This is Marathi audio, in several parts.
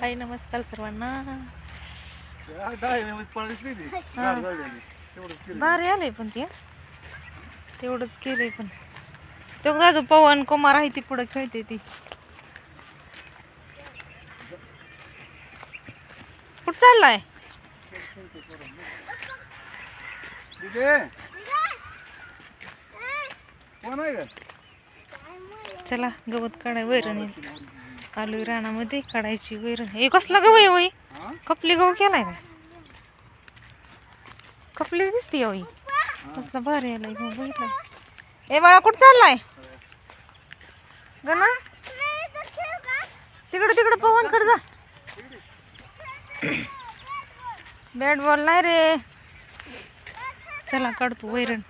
हाय नमस्कार सर्वांना. भारी आलंय पण ते. तेवढंच केलंय पण. तेवढं दादू पवन कुमार आहे ती पुढे खेळते ती. कुठं चाललाय? चला गवत काढाय वैरण. आलोय रानामध्ये काढायची वैरण हे कसला गव आहे होई कपली गहू केलाय का? कपली दिसते होई कसला भारी आलाय गहू बघितला. ए बाळा कुठं चाललाय? गणा. तिकडे तिकडे पवनकडे जा. बॅट बॉल नाही रे. चला काढतो वैरण.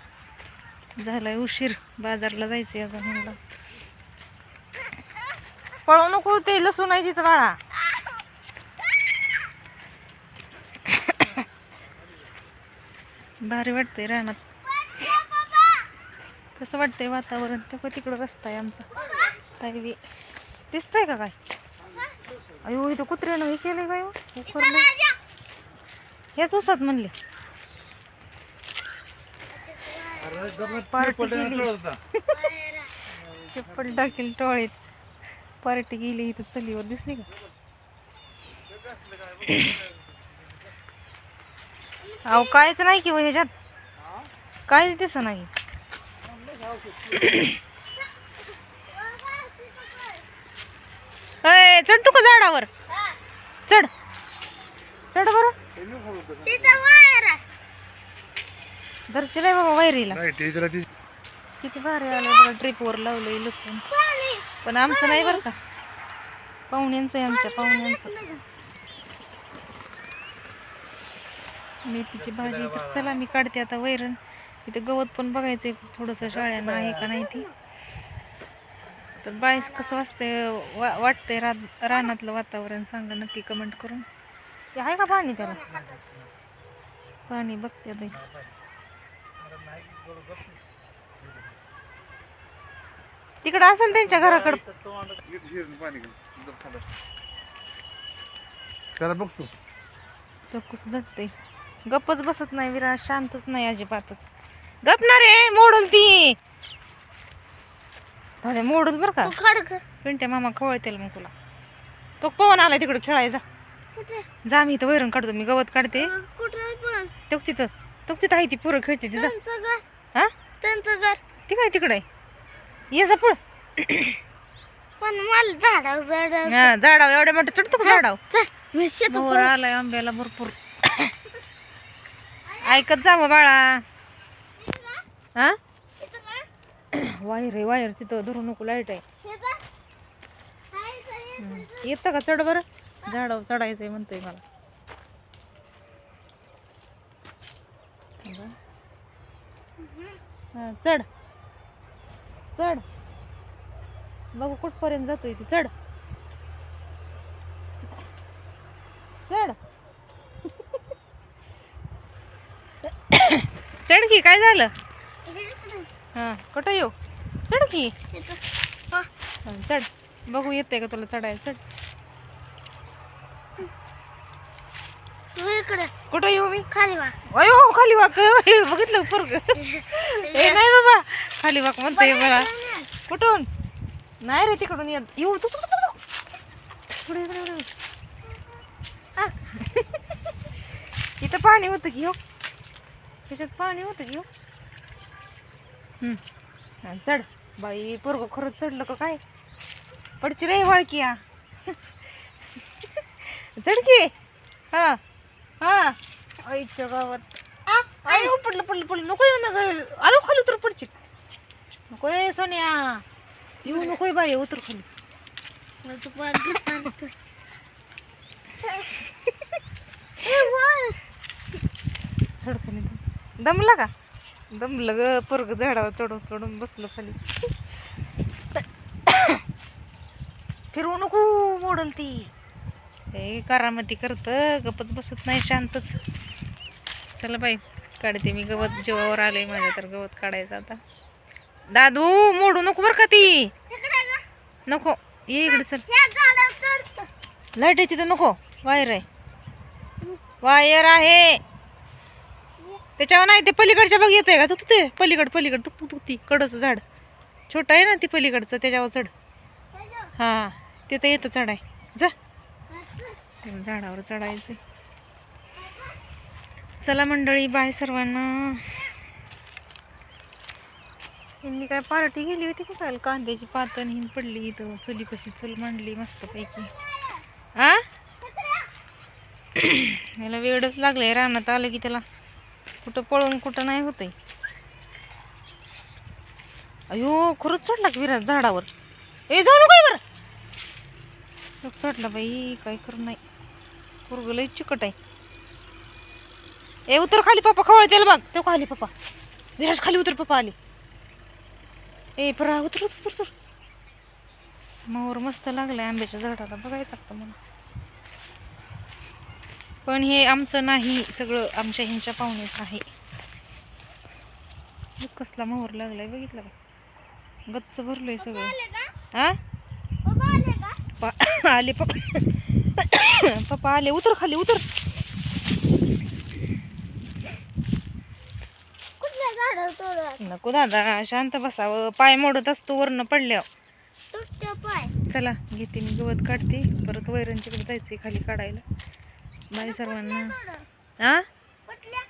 झालाय उशीर. बाजारला जायचं अजून म्हणलं पळू नको ते लसूण आहे तिथं बाळा. भारी वाटतंय रानात. कसं वाटतंय वातावरण? तेव्हा तिकडं रस्ता आहे आमचा. ताईवी दिसतंय का काय? अयो इथं कुत्र्यानं हे केलंय काय हो? उकरलं हेच उसात म्हणले. पार्टी केली. चप्पल टाकेल टोळीत. पार्टी गेली इथं चलीवर दिसली का? अहो कायच नाही की हो ह्याच्यात. काहीच दिस नाही. चढ तू का झाडावर? चढ. चढ बरं. धरची बाबा वैरीला. किती भारी आलं ट्रिपवर लावलंय लसूण. पण आमचं नाही बरं का. पाहुण्यांचं आहे आमच्या पाहुण्यांचं. मेथीची भाजी तर चला मी काढते आता वैरण. इथे गवत पण बघायचंय थोडंसं शाळ्यानं आहे का नाही ती. तर बाईस कसं वाजतंय वा वाटतंय रा रानातलं वातावरण सांगा नक्की कमेंट करून. ते आहे का पाणी त्याला? पाणी बघते ताई तिकडं असेल त्यांच्या घराकडं. त्याला बघतो तो. कसं झटते गप्पच बसत नाही विराट शांतच नाही अजिबातच. गपणार रे मोडल ती. अरे मोडल बरं का. पिंट्या मामा खवळतेल मग तुला. तो पवन आलाय तिकडे खेळायचा जा. मी इथं वैरण काढतो मी गवत काढते. तो तिथं तो तिथं आहे ती पोरं खेळते ती जा. हा? त्यांचं घर. ती काय तिकडे आहे? ये जा पुढं. पण मला झाडाव झाडाव हा झाडाव एवढ्या मोठं चढतो का झाडाव चल मी आलाय आंब्याला भरपूर. ऐकत जा मग बाळा. हा? वायर आहे वायर तिथं धरू नको लाइट आहे. येतं का? चढ बरं. झाडावर चढायचंय म्हणतोय मला. हा, चढ. चढ. बघू कुठपर्यंत जातोय ती. चढ. चढ. चढ की काय झालं? हा कुठं येऊ? चढ की. हा, चढ. बघू येते का तुला चढायला? चढ. कुठं येऊ मी? खाली वा. अयो खाली अयो, बघितलं पोरग? ए नाही बाबा. खाली वाक म्हणतोय मला कुठून? नाही रे तिकडून येऊ तू. इथं पाणी होतं की हो? त्याच्यात पाणी होतं की हो? हम्म. हा, चढ. बाई पोरग खरंच चढलं का काय? पडची रे वाळकी या चढ की. हा हा. आईच्या गावात. पडलं पडलं पडलं. नको येऊ नका आलो खाली उतर पडची. नको ये सोन्या येऊ नको बाई उतर खाली चढ खाली दमला का दमलं ग पोरग झाडावर चढून चढून बसलं खाली फिरवू नको मोडल ती हे करामती करतं गपच बसत नाही शांतच. चला बाई काढते मी गवत जेवावर आले माझ्या तर गवत काढायचं आता. दादू मोडू नको बरं का ती. नको. ये इकडे चल. लाइट आहे तिथं नको. वायर आहे. वायर आहे. त्याच्यावर नाही ते पलीकडच्या बघ येत आहे का? तू ते पलीकड. पलीकड तू तू ती कडचं झाड. छोटं आहे ना ती पलीकडचं त्याच्यावर चढ. हां तिथं येतं चढाय जा. झाडावर चढायचं चला मंडळी बाय सर्वांना. यांनी काय पार्टी गेली होती की काल? कांद्याची पातण हिन पडली इथं. चुलीपाशी चूल मांडली मस्तपैकी. आ? याला वेळच लागलाय रानात आलं की त्याला कुठं पळून कुठं नाही होतंय. अयो खरंच चढला की विराट झाडावर? ए झाडू काय बरं चढला बाई काय कर नाही. पोरगं लय चिकट आहे. ए उतर खाली पप्पा खवळ त्याला बघ. तो खाली पप्पा. विराज खाली उतर पप्पा आले. ए परा उतर उतर उतर मोर मस्त लागलाय आंब्याच्या झाडाला बघायचं लागतं मला. पण हे आमचं नाही सगळं आमच्या ह्यांच्या पाहुण्याचं आहे. कसला मोहर लागलाय बघितलं का? गच्च भरलंय सगळं. हा पप्पा आले पप्पा. पप्पा आले उतर खाली उतर. नको दादा शांत बसावं. पाय मोडत असतो वरनं पडल्यावर. पाय. चला घेते मी गवत काढते. परत वैरणच्याकडे जायचंय खाली काढायला. बाय सर्वांना. हा कुठल्या